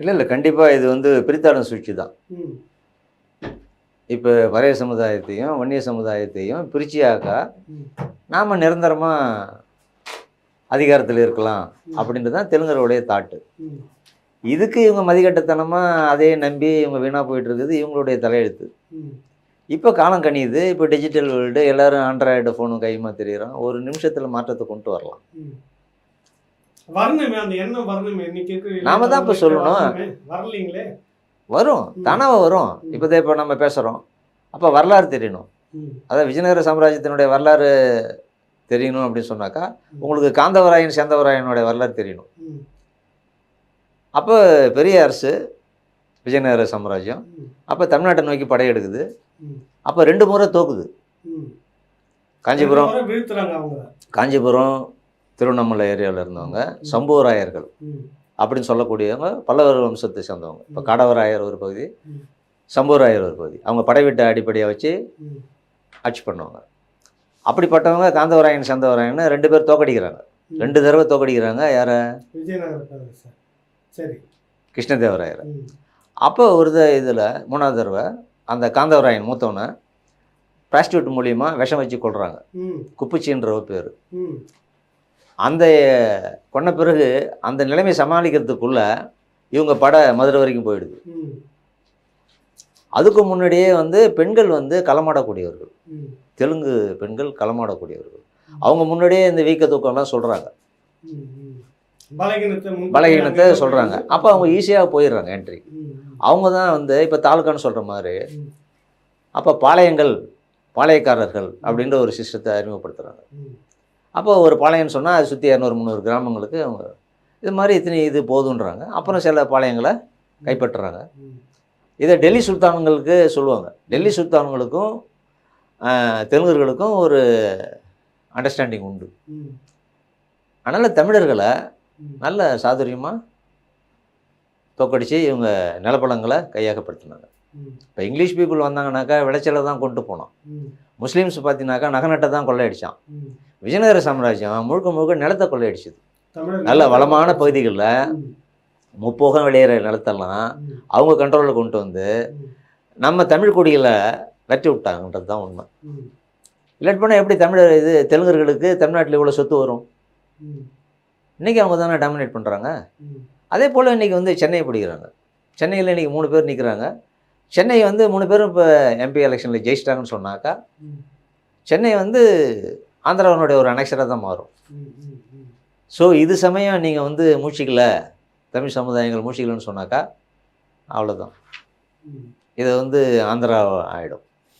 இல்லை இல்லை கண்டிப்பாக இது வந்து பிரித்தாளும் சூழ்ச்சி தான். இப்போ வரைய சமுதாயத்தையும் வன்னிய சமுதாயத்தையும் பிரிச்சியாக்கா நாம் நிரந்தரமாக அதிகாரத்தில் இருக்கலாம் அப்படின்றது தான் தெலுங்கருடைய தாட்டு. இதுக்கு இவங்க மதிக்கட்டத்தனமாக அதே நம்பி இவங்க வீணாக போயிட்டு இருக்குது இவங்களுடைய தலையெழுத்து. இப்போ காலம் கணியுது இப்போ டிஜிட்டல் வேர்ல்டு எல்லாரும் ஆண்ட்ராய்டு ஃபோனும் கையுமா தெரியுறோம் ஒரு நிமிஷத்தில் மாற்றத்தை கொண்டு வரலாம். வரணுமே அந்த எண்ணம் வரணுமே. இன்னைக்கு இருக்கிற நாம தான் இப்ப சொல்லணும். வரலீங்களே? வரும். தானாக வரும். இப்போ இப்போ நம்ம பேசுகிறோம் அப்போ வரலாறு தெரியணும். அதாவது விஜயநகர சாம்ராஜ்யத்தினுடைய வரலாறு தெரியணும் அப்படின்னு சொன்னாக்கா உங்களுக்கு காந்தவராயன் சேந்தவராயனுடைய வரலாறு தெரியணும். அப்போ பெரிய அரசு விஜயநகர சாம்ராஜ்யம். அப்போ தமிழ்நாட்டை நோக்கி படையெடுக்குது. அப்போ ரெண்டு முறை தோக்குது. காஞ்சிபுரம். காஞ்சிபுரம் திருவண்ணாமலை ஏரியாவில் இருந்தவங்க சம்புவராயர்கள் அப்படின்னு சொல்லக்கூடியவங்க பல்லவர் வம்சத்தை சேர்ந்தவங்க. இப்போ காடவராயர் ஒரு பகுதி. சம்புவராயர் ஒரு பகுதி. அவங்க படைவீட்டை அடிப்படையாக வச்சு ஆட்சி பண்ணுவாங்க. அப்படிப்பட்டவங்க காந்தவராயன் சேந்தவராயன் ரெண்டு பேர் தோக்கடிக்கிறாங்க. ரெண்டு தடவை தோக்கடிக்கிறாங்க. யாரை? சரி. கிருஷ்ணதேவராயர். அப்போ ஒரு இதில் மூணாவது தடவை அந்த காந்தவராயன் மூத்தவனை ப்ராஸ்டியூட் மூலியமாக விஷம் வச்சு கொள்கிறாங்க குப்புச்சின்ற பேர். அந்த கொன்ன பிறகு அந்த நிலைமை சமாளிக்கிறதுக்குள்ள இவங்க படை மதுரை வரைக்கும் போயிடுது. அதுக்கு முன்னாடியே வந்து பெண்கள் வந்து களமாடக்கூடியவர்கள். தெலுங்கு பெண்கள் களமாடக்கூடியவர்கள். அவங்க முன்னாடியே இந்த வீக்க தூக்கம்லாம் சொல்கிறாங்க. பலகீனத்தை சொல்கிறாங்க அப்போ அவங்க ஈஸியாக போயிடுறாங்க என்ட்ரி அவங்க தான் வந்து இப்போ தாலுக்கான்னு சொல்கிற மாதிரி அப்போ பாளையங்கள் பாளையக்காரர்கள் அப்படின்ற ஒரு சிஸ்டத்தை அறிமுகப்படுத்துகிறாங்க அப்போ ஒரு பாளையம்னு சொன்னால் அது சுற்றி இரநூறு முந்நூறு கிராமங்களுக்கு அவங்க இது மாதிரி இத்தனை இது போதுன்றாங்க. அப்புறம் சில பாளையங்களை கைப்பற்றுறாங்க. இதை டெல்லி சுல்தான்களுக்கு சொல்லுவாங்க. டெல்லி சுல்தான்களுக்கும் தெலுங்கர்களுக்கும் ஒரு அண்டர்ஸ்டாண்டிங் உண்டு. அதனால் தமிழர்களை நல்ல சாதுரியமாக தோக்கடித்து இவங்க நிலப்பழங்களை கையகப்படுத்தினாங்க இப்போ இங்கிலீஷ் பீப்புள் வந்தாங்கனாக்கா விளைச்சலை தான் கொண்டு போனோம். முஸ்லீம்ஸ் பார்த்தீங்கன்னாக்கா நகநட்டை தான் கொள்ளையடிச்சான். விஜயநகர சாம்ராஜ்யம் முழுக்க முழுக்க நிலத்தை கொள்ளையடிச்சுது. நல்ல வளமான பகுதிகளில் முப்போகம் விளையிற நிலத்தெல்லாம் அவங்க கண்ட்ரோலில் கொண்டு வந்து நம்ம தமிழ் குடிகளை வெட்டி விட்டாங்கன்றது தான் உண்மை. இல்லாட்டி போனால் எப்படி தமிழர் இது தெலுங்கர்களுக்கு தமிழ்நாட்டில் இவ்வளோ சொத்து வரும்? இன்றைக்கி அவங்க தானே டாமினேட் பண்ணுறாங்க. அதே போல் இன்றைக்கி வந்து சென்னையை பிடிக்கிறாங்க. சென்னையில் இன்றைக்கி மூணு பேர் நிற்கிறாங்க சென்னை வந்து மூணு பேரும் இப்போ எம்பி எலெக்ஷனில் ஜெயிச்சிட்டாங்கன்னு சொன்னாக்கா சென்னை வந்து ஆந்திராவினுடைய ஒரு அனெக்சராக தான் மாறும் ஸோ இது சமயம் நீங்கள் வந்து மூச்சிக்கல தமிழ் சமுதாயங்கள் மூச்சிக்கலன்னு சொன்னாக்கா அவ்வளோதான் ம். இது வந்து ஆந்திரா ஆகிடும்